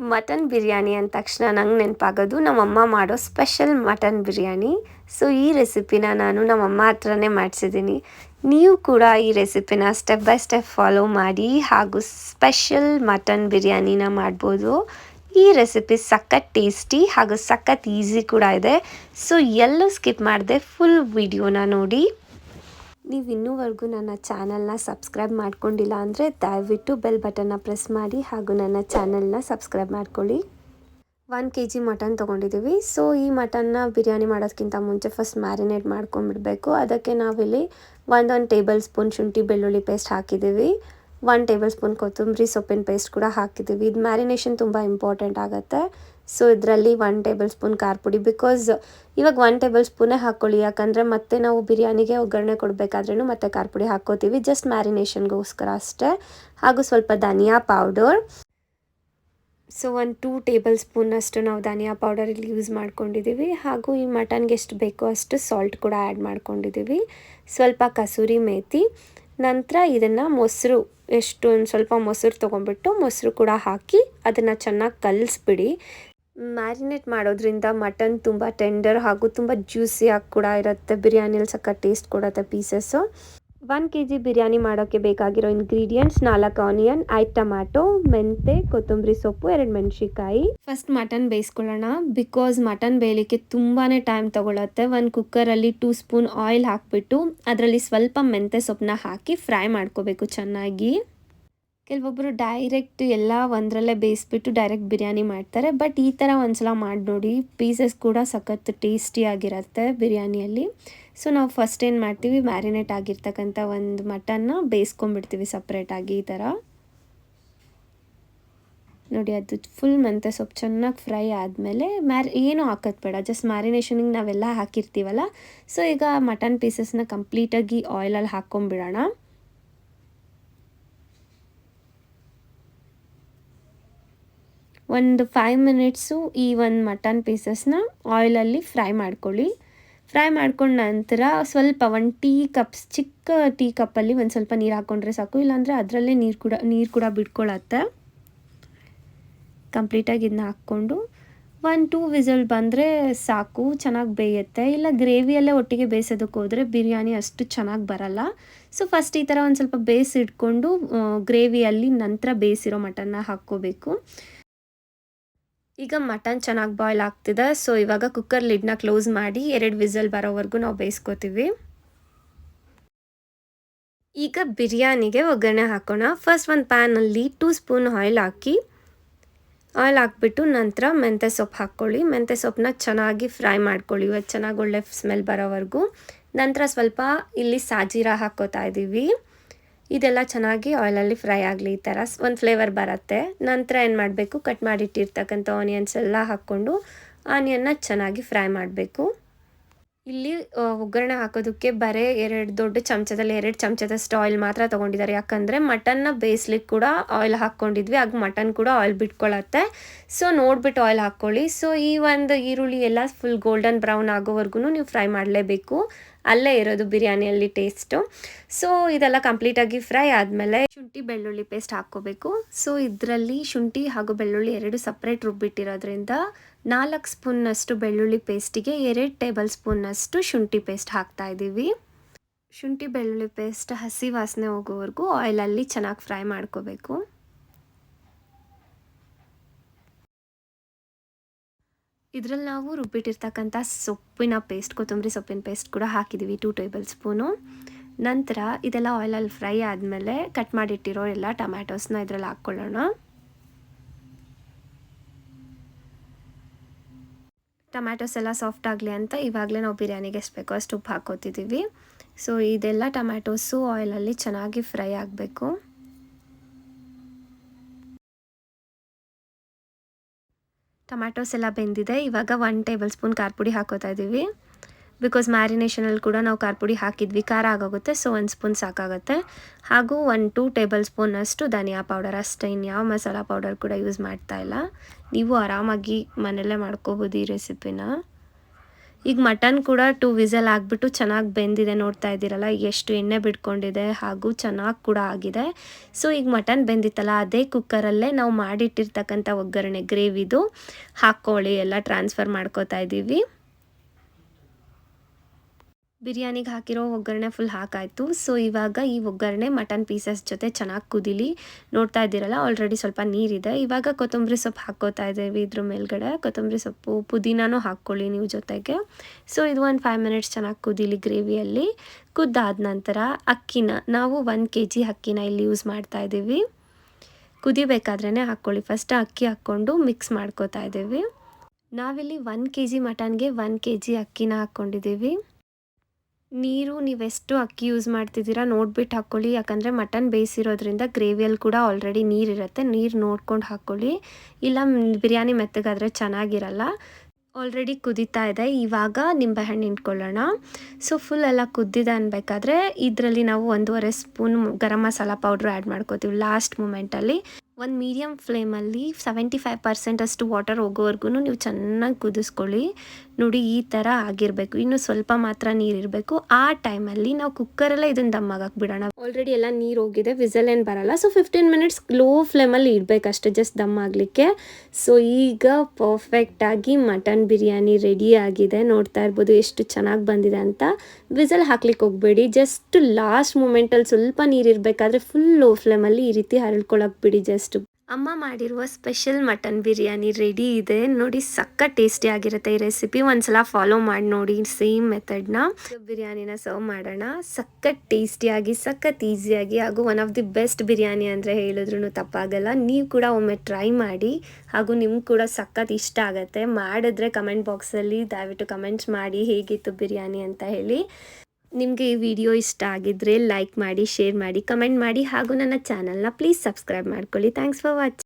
Mutton biryani ಅಂದ ತಕ್ಷಣ ನಂಗೆ ನೆನಪಾಗೋದು, ನಮ್ಮಮ್ಮ ಮಾಡೋ ಸ್ಪೆಷಲ್ ಮಟನ್ ಬಿರಿಯಾನಿ. ಸೊ, ಈ ರೆಸಿಪಿನ ನಾನು ನಮ್ಮಮ್ಮ ಹತ್ರನೇ ಮಾಡಿಸಿದ್ದೀನಿ. ನೀವು ಕೂಡ ಈ ರೆಸಿಪಿನ ಸ್ಟೆಪ್ ಬೈ ಸ್ಟೆಪ್ ಫಾಲೋ ಮಾಡಿ ಹಾಗೂ ಸ್ಪೆಷಲ್ ಮಟನ್ ಬಿರಿಯಾನಿನ ಮಾಡ್ಬೋದು. ಈ ರೆಸಿಪಿ ಸಖತ್ ಟೇಸ್ಟಿ ಹಾಗೂ ಸಖತ್ ಈಸಿ ಕೂಡ ಇದೆ. ಸೊ, ಎಲ್ಲೂ ಸ್ಕಿಪ್ ಮಾಡಿದೆ ಫುಲ್ ವಿಡಿಯೋನ ನೋಡಿ. ನೀವು ಇನ್ನೂವರೆಗೂ ನನ್ನ ಚಾನಲ್ನ ಸಬ್ಸ್ಕ್ರೈಬ್ ಮಾಡ್ಕೊಂಡಿಲ್ಲ ಅಂದರೆ ದಯವಿಟ್ಟು ಬೆಲ್ ಬಟನ್ನ ಪ್ರೆಸ್ ಮಾಡಿ ಹಾಗೂ ನನ್ನ ಚಾನಲ್ನ ಸಬ್ಸ್ಕ್ರೈಬ್ ಮಾಡ್ಕೊಳ್ಳಿ. ಒನ್ ಕೆ ಜಿ ಮಟನ್ ತೊಗೊಂಡಿದ್ದೀವಿ. ಸೊ, ಈ ಮಟನ್ನ ಬಿರಿಯಾನಿ ಮಾಡೋದಕ್ಕಿಂತ ಮುಂಚೆ ಫಸ್ಟ್ ಮ್ಯಾರಿನೇಟ್ ಮಾಡ್ಕೊಂಡ್ಬಿಡಬೇಕು ಅದಕ್ಕೆ ನಾವಿಲ್ಲಿ ಒಂದೊಂದು ಟೇಬಲ್ ಸ್ಪೂನ್ ಶುಂಠಿ, ಬೆಳ್ಳುಳ್ಳಿ ಪೇಸ್ಟ್ ಹಾಕಿದ್ದೀವಿ. ಒನ್ ಟೇಬಲ್ ಸ್ಪೂನ್ ಕೊತ್ತಂಬರಿ ಸೊಪ್ಪಿನ ಪೇಸ್ಟ್ ಕೂಡ ಹಾಕಿದ್ದೀವಿ. ಇದು ಮ್ಯಾರಿನೇಷನ್ ತುಂಬ ಇಂಪಾರ್ಟೆಂಟ್ ಆಗುತ್ತೆ. ಸೊ ಇದರಲ್ಲಿ ಒನ್ ಟೇಬಲ್ ಸ್ಪೂನ್ ಖಾರ ಪುಡಿ ಬಿಕಾಸ್ ಇವಾಗ ಒನ್ ಟೇಬಲ್ ಸ್ಪೂನೇ ಹಾಕ್ಕೊಳ್ಳಿ ಯಾಕಂದರೆ ಮತ್ತೆ ನಾವು ಬಿರಿಯಾನಿಗೆ ಒಗ್ಗರಣೆ ಕೊಡಬೇಕಾದ್ರೂ ಮತ್ತೆ ಖಾರ ಪುಡಿ ಹಾಕ್ಕೋತೀವಿ. ಜಸ್ಟ್ ಮ್ಯಾರಿನೇಷನ್ಗೋಸ್ಕರ ಅಷ್ಟೇ. ಹಾಗೂ ಸ್ವಲ್ಪ ಧನಿಯಾ ಪೌಡರ್ ಸೊ ಒಂದು ಟೂ ಟೇಬಲ್ ಸ್ಪೂನಷ್ಟು ನಾವು ಧನಿಯಾ ಪೌಡರ್ ಇಲ್ಲಿ ಯೂಸ್ ಮಾಡ್ಕೊಂಡಿದ್ದೀವಿ ಹಾಗೂ ಈ ಮಟನ್ಗೆ ಎಷ್ಟು ಬೇಕೋ ಅಷ್ಟು ಸಾಲ್ಟ್ ಕೂಡ ಆ್ಯಡ್ ಮಾಡ್ಕೊಂಡಿದ್ದೀವಿ ಸ್ವಲ್ಪ ಕಸೂರಿ ಮೇಥಿ ನಂತರ ಇದನ್ನು ಮೊಸರು ಎಷ್ಟು ಒಂದು ಸ್ವಲ್ಪ ಮೊಸರು ತೊಗೊಂಬಿಟ್ಟು ಮೊಸರು ಕೂಡ ಹಾಕಿ ಅದನ್ನು ಚೆನ್ನಾಗಿ ಕಲಿಸ್ಬಿಡಿ. ಮ್ಯಾರಿನೇಟ್ ಮಾಡೋದ್ರಿಂದ ಮಟನ್ ತುಂಬ ಟೆಂಡರ್ ಹಾಗೂ ತುಂಬ ಜ್ಯೂಸಿಯಾಗಿ ಕೂಡ ಇರುತ್ತೆ. ಬಿರಿಯಾನಿಯಲ್ಲಿ ಸಕ್ಕ ಟೇಸ್ಟ್ ಕೊಡುತ್ತೆ pieces one K G biryani ಮಾಡೋಕ್ಕೆ ಬೇಕಾಗಿರೋ ಇಂಗ್ರೀಡಿಯೆಂಟ್ಸ್ ನಾಲ್ಕು ಆನಿಯನ್ ಐದು ಟೊಮ್ಯಾಟೊ ಮೆಂತೆ ಕೊತ್ತಂಬರಿ ಸೊಪ್ಪು, ಎರಡು ಮೆಣಸಿಕಾಯಿ ಫಸ್ಟ್ ಮಟನ್ ಬೇಯಿಸ್ಕೊಳ್ಳೋಣ. ಬಿಕಾಸ್ ಮಟನ್ ಬೇಯಲಿಕ್ಕೆ ತುಂಬಾ ಟೈಮ್ ತೊಗೊಳತ್ತೆ. ಒಂದು ಕುಕ್ಕರಲ್ಲಿ ಟೂ ಸ್ಪೂನ್ ಆಯಿಲ್ ಹಾಕ್ಬಿಟ್ಟು ಅದರಲ್ಲಿ ಸ್ವಲ್ಪ ಮೆಂತೆ ಸೊಪ್ಪನ್ನ ಹಾಕಿ ಫ್ರೈ ಮಾಡ್ಕೋಬೇಕು ಚೆನ್ನಾಗಿ. ಕೆಲವೊಬ್ಬರು ಡೈರೆಕ್ಟ್ ಎಲ್ಲ ಒಂದರಲ್ಲೇ ಬೇಯಿಸ್ಬಿಟ್ಟು ಡೈರೆಕ್ಟ್ ಬಿರಿಯಾನಿ ಮಾಡ್ತಾರೆ. ಬಟ್ ಈ ಥರ ಒಂದ್ಸಲ ಮಾಡಿ ನೋಡಿ ಪೀಸಸ್ ಕೂಡ ಸಖತ್ ಟೇಸ್ಟಿಯಾಗಿರುತ್ತೆ ಬಿರಿಯಾನಿಯಲ್ಲಿ. ಸೊ ನಾವು ಫಸ್ಟ್ ಏನು ಮಾಡ್ತೀವಿ ಮ್ಯಾರಿನೇಟ್ ಆಗಿರ್ತಕ್ಕಂಥ ಒಂದು ಮಟನ್ನ ಬೇಯಿಸ್ಕೊಂಡ್ಬಿಡ್ತೀವಿ ಸಪ್ರೇಟಾಗಿ ಈ ಥರ ನೋಡಿ, ಅದು ಫುಲ್ ಮೆಂತೆ ಸೊಪ್ಪು ಚೆನ್ನಾಗಿ ಫ್ರೈ ಆದಮೇಲೆ ಮ್ಯಾರಿ, ಏನು ಹಾಕೋದು ಬೇಡ. ಜಸ್ಟ್ ಮ್ಯಾರಿನೇಷನಿಗೆ ನಾವೆಲ್ಲ ಹಾಕಿರ್ತೀವಲ್ಲ. ಸೊ ಈಗ ಮಟನ್ ಪೀಸಸ್ನ ಕಂಪ್ಲೀಟಾಗಿ ಆಯಿಲಲ್ಲಿ ಹಾಕ್ಕೊಂಬಿಡೋಣ ಒಂದು ಫೈವ್ ಮಿನಿಟ್ಸು ಈ ಒಂದು ಮಟನ್ ಪೀಸಸ್ನ ಆಯಿಲಲ್ಲಿ ಫ್ರೈ ಮಾಡ್ಕೊಳ್ಳಿ. ಫ್ರೈ ಮಾಡ್ಕೊಂಡ ನಂತರ ಸ್ವಲ್ಪ ಒಂದು ಟೀ ಕಪ್ಸ್ ಚಿಕ್ಕ ಟೀ ಕಪ್ಪಲ್ಲಿ ಒಂದು ಸ್ವಲ್ಪ ನೀರು ಹಾಕ್ಕೊಂಡ್ರೆ ಸಾಕು, ಇಲ್ಲಾಂದರೆ ಅದರಲ್ಲೇ ನೀರು ಕೂಡ ನೀರು ಕೂಡ ಬಿಟ್ಕೊಳತ್ತೆ. ಕಂಪ್ಲೀಟಾಗಿ ಇದನ್ನ ಹಾಕ್ಕೊಂಡು ಒನ್ ಟೂ ವಿಸಲ್ ಬಂದರೆ ಸಾಕು, ಚೆನ್ನಾಗಿ ಬೇಯುತ್ತೆ. ಇಲ್ಲ ಗ್ರೇವಿಯಲ್ಲೇ ಒಟ್ಟಿಗೆ ಬೇಯಿಸೋದಕ್ಕೆ ಹೋದರೆ ಬಿರಿಯಾನಿ ಅಷ್ಟು ಚೆನ್ನಾಗಿ ಬರಲ್ಲ. ಸೊ ಫಸ್ಟ್ ಈ ಥರ ಒಂದು ಸ್ವಲ್ಪ ಬೇಯಿಸಿಟ್ಕೊಂಡು ಗ್ರೇವಿಯಲ್ಲಿ ನಂತರ ಬೇಯಿಸಿರೋ ಮಟನ್ನ ಹಾಕ್ಕೋಬೇಕು. ಈಗ ಮಟನ್ ಚೆನ್ನಾಗಿ ಬಾಯ್ಲ್ ಆಗ್ತಿದೆ. ಸೊ ಇವಾಗ ಕುಕ್ಕರ್ ಲಿಡ್ನ ಕ್ಲೋಸ್ ಮಾಡಿ ಎರಡು ವಿಸಲ್ ಬರೋವರೆಗೂ ನಾವು ಬೇಯಿಸ್ಕೋತೀವಿ. ಈಗ ಬಿರಿಯಾನಿಗೆ ಒಗ್ಗರಣೆ ಹಾಕೋಣ. ಫಸ್ಟ್ ಒಂದು ಪ್ಯಾನಲ್ಲಿ ಟೂ ಸ್ಪೂನ್ ಆಯಿಲ್ ಹಾಕಿ. ಆಯಿಲ್ ಹಾಕ್ಬಿಟ್ಟು ನಂತರ ಮೆಂತ್ಯ ಸೊಪ್ಪು ಹಾಕ್ಕೊಳ್ಳಿ. ಮೆಂತ್ಯ ಸೊಪ್ಪನ್ನ ಚೆನ್ನಾಗಿ ಫ್ರೈ ಮಾಡ್ಕೊಳ್ಳಿ. ಇವತ್ತು ಚೆನ್ನಾಗಿ ಒಳ್ಳೆ ಸ್ಮೆಲ್ ಬರೋವರೆಗೂ. ನಂತರ ಸ್ವಲ್ಪ ಇಲ್ಲಿ ಸಾಜೀರಾ ಹಾಕೋತಾ ಇದ್ದೀವಿ ಇದೆಲ್ಲ ಚೆನ್ನಾಗಿ ಆಯಿಲಲ್ಲಿ ಫ್ರೈ ಆಗಲಿ ಈ ಥರ ಒಂದು ಫ್ಲೇವರ್ ಬರುತ್ತೆ. ನಂತರ ಏನು ಮಾಡಬೇಕು? ಕಟ್ ಮಾಡಿಟ್ಟಿರ್ತಕ್ಕಂಥ ಆನಿಯನ್ಸ್ ಎಲ್ಲ ಹಾಕ್ಕೊಂಡು ಆನಿಯನ್ನ ಚೆನ್ನಾಗಿ ಫ್ರೈ ಮಾಡಬೇಕು. ಇಲ್ಲಿ ಒಗ್ಗರಣೆ ಹಾಕೋದಕ್ಕೆ ಬರೀ ಎರಡು ದೊಡ್ಡ ಚಮಚದಲ್ಲಿ ಎರಡು ಚಮಚದಷ್ಟು ಆಯಿಲ್ ಮಾತ್ರ ತೊಗೊಂಡಿದ್ದಾರೆ. ಯಾಕಂದರೆ ಮಟನ್ನ ಬೇಯಿಸ್ಲಿಕ್ಕೆ ಕೂಡ ಆಯಿಲ್ ಹಾಕ್ಕೊಂಡಿದ್ವಿ. ಆಗ ಮಟನ್ ಕೂಡ ಆಯಿಲ್ ಬಿಟ್ಕೊಳ್ಳುತ್ತೆ ಸೊ ನೋಡ್ಬಿಟ್ಟು ಆಯಿಲ್ ಹಾಕ್ಕೊಳ್ಳಿ. ಸೊ ಈ ಒಂದು ಈರುಳ್ಳಿ ಎಲ್ಲ ಫುಲ್ ಗೋಲ್ಡನ್ ಬ್ರೌನ್ ಆಗೋವರೆಗೂ ನೀವು ಫ್ರೈ ಮಾಡಲೇಬೇಕು. ಅಲ್ಲೇ ಇರೋದು ಬಿರಿಯಾನಿಯಲ್ಲಿ ಟೇಸ್ಟು ಸೊ ಇದೆಲ್ಲ ಕಂಪ್ಲೀಟಾಗಿ ಫ್ರೈ ಆದಮೇಲೆ ಶುಂಠಿ, ಬೆಳ್ಳುಳ್ಳಿ ಪೇಸ್ಟ್ ಹಾಕ್ಕೋಬೇಕು. ಸೊ ಇದರಲ್ಲಿ ಶುಂಠಿ ಹಾಗೂ ಬೆಳ್ಳುಳ್ಳಿ ಎರಡು ಸಪ್ರೇಟ್ ರುಬ್ಬಿಟ್ಟಿರೋದ್ರಿಂದ ನಾಲ್ಕು ಸ್ಪೂನ್ನಷ್ಟು ಬೆಳ್ಳುಳ್ಳಿ ಪೇಸ್ಟಿಗೆ ಎರಡು ಟೇಬಲ್ ಸ್ಪೂನ್ನಷ್ಟು ಶುಂಠಿ ಪೇಸ್ಟ್ ಹಾಕ್ತಾ ಇದ್ದೀವಿ ಶುಂಠಿ, ಬೆಳ್ಳುಳ್ಳಿ ಪೇಸ್ಟ್ ಹಸಿ ವಾಸನೆ ಹೋಗೋವರೆಗೂ ಆಯಿಲಲ್ಲಿ ಚೆನ್ನಾಗಿ ಫ್ರೈ ಮಾಡ್ಕೋಬೇಕು. ಇದರಲ್ಲಿ ನಾವು ರುಬ್ಬಿಟ್ಟಿರ್ತಕ್ಕಂಥ ಸೊಪ್ಪಿನ ಪೇಸ್ಟ್ ಕೊತ್ತಂಬರಿ ಸೊಪ್ಪಿನ ಪೇಸ್ಟ್ ಕೂಡ ಹಾಕಿದ್ದೀವಿ ಟೂ ಟೇಬಲ್ ಸ್ಪೂನು ನಂತರ ಇದೆಲ್ಲ ಆಯಿಲಲ್ಲಿ ಫ್ರೈ ಆದಮೇಲೆ ಕಟ್ ಮಾಡಿಟ್ಟಿರೋ ಎಲ್ಲ ಟೊಮ್ಯಾಟೋಸ್ನ ಇದರಲ್ಲಿ ಹಾಕ್ಕೊಳ್ಳೋಣ. ಟೊಮ್ಯಾಟೋಸ್ ಎಲ್ಲ ಸಾಫ್ಟ್ ಆಗಲಿ ಅಂತ ಇವಾಗಲೇ ನಾವು ಬಿರಿಯಾನಿಗೆ ಎಷ್ಟು ಬೇಕೋ ಅಷ್ಟು ಉಪ್ಪು ಹಾಕೋತಿದ್ದೀವಿ ಸೊ ಇದೆಲ್ಲ ಟೊಮ್ಯಾಟೋಸು ಆಯಿಲಲ್ಲಿ ಚೆನ್ನಾಗಿ ಫ್ರೈ ಆಗಬೇಕು. ಟೊಮ್ಯಾಟೋಸ್ ಎಲ್ಲ ಬೆಂದಿದೆ. ಇವಾಗ ಒನ್ ಟೇಬಲ್ ಸ್ಪೂನ್ ಖಾರ ಪುಡಿ ಹಾಕೋತಾ ಇದ್ದೀವಿ. ಬಿಕಾಸ್ ಮ್ಯಾರಿನೇಷನಲ್ಲಿ ಕೂಡ ನಾವು ಖಾರ ಪುಡಿ ಹಾಕಿದ್ವಿ. ಖಾರ ಆಗೋಗುತ್ತೆ ಸೊ ಒಂದು ಸ್ಪೂನ್ ಸಾಕಾಗುತ್ತೆ. ಹಾಗೂ ಒನ್ ಟೂ ಟೇಬಲ್ ಸ್ಪೂನಷ್ಟು ಧನಿಯಾ ಪೌಡರ್ ಅಷ್ಟೇ. ಇನ್ಯಾವ ಮಸಾಲ ಪೌಡರ್ ಕೂಡ ಯೂಸ್ ಮಾಡ್ತಾ ಇಲ್ಲ. ನೀವು ಆರಾಮಾಗಿ ಮನೆಯಲ್ಲೇ ಮಾಡ್ಕೋಬೋದು ಈ ರೆಸಿಪಿನ ಈಗ ಮಟನ್ ಕೂಡ ಟೂ ವಿಸಲ್ ಆಗಿಬಿಟ್ಟು ಚೆನ್ನಾಗಿ ಬೆಂದಿದೆ, ನೋಡ್ತಾ ಇದ್ದೀರಲ್ಲ? ಎಷ್ಟು ಎಣ್ಣೆ ಬಿಟ್ಕೊಂಡಿದೆ ಹಾಗೂ ಚೆನ್ನಾಗಿ ಕೂಡ ಆಗಿದೆ. ಸೊ ಈಗ ಮಟನ್ ಬೆಂದಿತ್ತಲ್ಲ, ಅದೇ ಕುಕ್ಕರಲ್ಲೇ ನಾವು ಮಾಡಿಟ್ಟಿರ್ತಕ್ಕಂಥ ಒಗ್ಗರಣೆ, ಗ್ರೇವಿದು, ಹಾಕ್ಕೊಳ್ಳಿ, ಎಲ್ಲ ಟ್ರಾನ್ಸ್ಫರ್ ಮಾಡ್ಕೋತಾ ಇದ್ದೀವಿ. ಬಿರಿಯಾನಿಗೆ ಹಾಕಿರೋ ಒಗ್ಗರಣೆ ಫುಲ್ ಹಾಕಾಯಿತು. ಸೊ ಇವಾಗ ಈ ಒಗ್ಗರಣೆ ಮಟನ್ ಪೀಸಸ್ ಜೊತೆ ಚೆನ್ನಾಗಿ ಕುದಿಲಿ. ನೋಡ್ತಾ ಇದ್ದೀರಲ್ಲ ಆಲ್ರೆಡಿ ಸ್ವಲ್ಪ ನೀರಿದೆ. ಇವಾಗ ಕೊತ್ತಂಬರಿ ಸೊಪ್ಪು ಹಾಕೋತಾ ಇದ್ದೀವಿ ಇದ್ರ ಮೇಲ್ಗಡೆ. ಕೊತ್ತಂಬರಿ ಸೊಪ್ಪು ಪುದೀನೂ ಹಾಕ್ಕೊಳ್ಳಿ ನೀವು ಜೊತೆಗೆ. ಸೊ ಇದು ಒಂದು ಫೈವ್ ಮಿನಿಟ್ಸ್ ಚೆನ್ನಾಗಿ ಕುದೀಲಿ ಗ್ರೇವಿಯಲ್ಲಿ. ಕುದ್ದಾದ ನಂತರ ಅಕ್ಕಿನ, ನಾವು ಒಂದು ಕೆ ಜಿ ಅಕ್ಕಿನ ಇಲ್ಲಿ ಯೂಸ್ ಮಾಡ್ತಾ ಇದ್ದೀವಿ. ಕುದಿಬೇಕಾದ್ರೇ ಹಾಕ್ಕೊಳ್ಳಿ. ಫಸ್ಟ್ ಅಕ್ಕಿ ಹಾಕ್ಕೊಂಡು ಮಿಕ್ಸ್ ಮಾಡ್ಕೋತಾ ಇದ್ದೀವಿ. ನಾವಿಲ್ಲಿ ಒನ್ ಕೆ ಜಿ ಮಟನ್ಗೆ ಒನ್ ಕೆ ಜಿ ಅಕ್ಕಿನ ಹಾಕ್ಕೊಂಡಿದ್ದೀವಿ. ನೀರು ನೀವೆಷ್ಟು ಅಕ್ಕಿ ಯೂಸ್ ಮಾಡ್ತಿದ್ದೀರಾ ನೋಡ್ಬಿಟ್ಟು ಹಾಕ್ಕೊಳ್ಳಿ ಯಾಕಂದರೆ ಮಟನ್ ಬೇಯಿಸಿರೋದ್ರಿಂದ ಗ್ರೇವಿಯಲ್ಲಿ ಕೂಡ ಆಲ್ರೆಡಿ ನೀರಿರುತ್ತೆ. ನೀರು ನೋಡ್ಕೊಂಡು ಹಾಕ್ಕೊಳ್ಳಿ ಇಲ್ಲ ಬಿರಿಯಾನಿ ಮೆತ್ತಗಾದರೆ ಚೆನ್ನಾಗಿರಲ್ಲ. ಆಲ್ರೆಡಿ ಕುದೀತಾ ಇದೆ. ಇವಾಗ ನಿಂಬೆಹಣ್ಣು ಇಟ್ಕೊಳ್ಳೋಣ ಸೊ ಫುಲ್ ಎಲ್ಲ ಕುದ್ದಿದೆ ಅನ್ಬೇಕಾದ್ರೆ ಇದರಲ್ಲಿ ನಾವು ಒಂದೂವರೆ spoon garam masala powder add ಮಾಡ್ಕೋತೀವಿ ಲಾಸ್ಟ್ ಮೂಮೆಂಟಲ್ಲಿ ಒಂದು ಮೀಡಿಯಮ್ ಫ್ಲೇಮಲ್ಲಿ ಸೆವೆಂಟಿ ಫೈವ್ ಪರ್ಸೆಂಟಷ್ಟು ವಾಟರ್ ಹೋಗೋವರೆಗೂ ನೀವು ಚೆನ್ನಾಗಿ ಕುದಿಸ್ಕೊಳ್ಳಿ. ನೋಡಿ ಈ ಥರ ಆಗಿರಬೇಕು. ಇನ್ನು ಸ್ವಲ್ಪ ಮಾತ್ರ ನೀರಿರಬೇಕು ಆ ಟೈಮಲ್ಲಿ ನಾವು ಕುಕ್ಕರಲ್ಲೇ ಇದನ್ನು ದಮ್ ಆಗಕ್ಕೆ ಬಿಡೋಣ ಆಲ್ರೆಡಿ ಎಲ್ಲ ನೀರು ಹೋಗಿದೆ. ವಿಸಲ್ ಏನು ಬರಲ್ಲ. ಸೊ ಫಿಫ್ಟೀನ್ ಮಿನಿಟ್ಸ್ ಲೋ ಫ್ಲೇಮಲ್ಲಿ ಇಡಬೇಕಷ್ಟೇ ಜಸ್ಟ್ ದಮ್ ಆಗಲಿಕ್ಕೆ. ಸೊ ಈಗ ಪರ್ಫೆಕ್ಟಾಗಿ ಮಟನ್ ಬಿರಿಯಾನಿ ರೆಡಿ ಆಗಿದೆ. ನೋಡ್ತಾ ಇರ್ಬೋದು ಎಷ್ಟು ಚೆನ್ನಾಗಿ ಬಂದಿದೆ ಅಂತ. ವಿಸಲ್ ಹಾಕ್ಲಿಕ್ಕೆ ಹೋಗಬೇಡಿ. ಜಸ್ಟ್ ಲಾಸ್ಟ್ ಮೂಮೆಂಟಲ್ಲಿ ಸ್ವಲ್ಪ ನೀರು ಇರಬೇಕಾದ್ರೆ ಫುಲ್ ಲೋ ಫ್ಲೇಮಲ್ಲಿ ಈ ರೀತಿ ಹರಳ್ಕೊಳಕ್ಕೆ ಬಿಡಿ ಜಸ್ಟ್ ಅಮ್ಮ ಮಾಡಿರುವ ಸ್ಪೆಷಲ್ ಮಟನ್ ಬಿರಿಯಾನಿ ರೆಡಿ ಇದೆ. ನೋಡಿ ಸಕ್ಕ ಟೇಸ್ಟಿ ಆಗಿರುತ್ತೆ ಈ ರೆಸಿಪಿ ಒಂದ್ಸಲ ಫಾಲೋ ಮಾಡಿ ನೋಡಿ ಸೇಮ್ ಮೆಥಡ್ನ ಬಿರಿಯಾನಿನ ಸರ್ವ್ ಮಾಡೋಣ. ಸಖತ್ ಟೇಸ್ಟಿಯಾಗಿ ಸಖತ್ ಈಸಿಯಾಗಿ ಹಾಗೂ one of the best biryani ಅಂದರೆ ಹೇಳಿದ್ರು ತಪ್ಪಾಗಲ್ಲ. ನೀವು ಕೂಡ ಒಮ್ಮೆ ಟ್ರೈ ಮಾಡಿ, ಹಾಗೂ ನಿಮ್ಗೆ ಕೂಡ ಸಖತ್ ಇಷ್ಟ ಆಗುತ್ತೆ. ಮಾಡಿದ್ರೆ ಕಮೆಂಟ್ ಬಾಕ್ಸಲ್ಲಿ ದಯವಿಟ್ಟು ಕಮೆಂಟ್ಸ್ ಮಾಡಿ ಹೇಗಿತ್ತು ಬಿರಿಯಾನಿ ಅಂತ ಹೇಳಿ. ನಿಮಗೆ ಈ ವಿಡಿಯೋ ಇಷ್ಟ ಆಗಿದ್ರೆ ಲೈಕ್ ಮಾಡಿ ಶೇರ್ ಮಾಡಿ ಕಮೆಂಟ್ ಮಾಡಿ ಹಾಗೂ ನನ್ನ ಚಾನಲ್ನ ಪ್ಲೀಸ್ ಸಬ್ಸ್ಕ್ರೈಬ್ ಮಾಡ್ಕೊಳ್ಳಿ. Thanks for watching